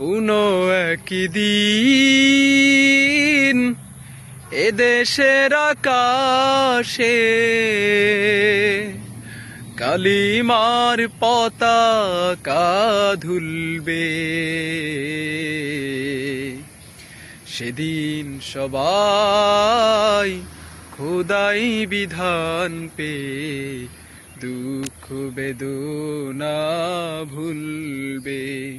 কোনো একদিন এদেশের আকাশে। কালিমার পতাকা ধুলবে। সেদিন সবাই খোদাই বিধান পে দুঃখ বেদনা ভুলবে।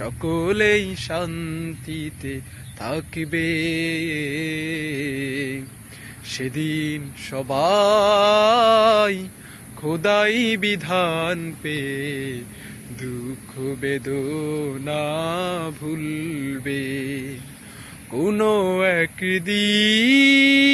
সকলেই শান্তিতে থাকবে। সেদিন সবাই খোদাই বিধান পে দুঃখ বেদনা ভুলবে। কোনো একদিন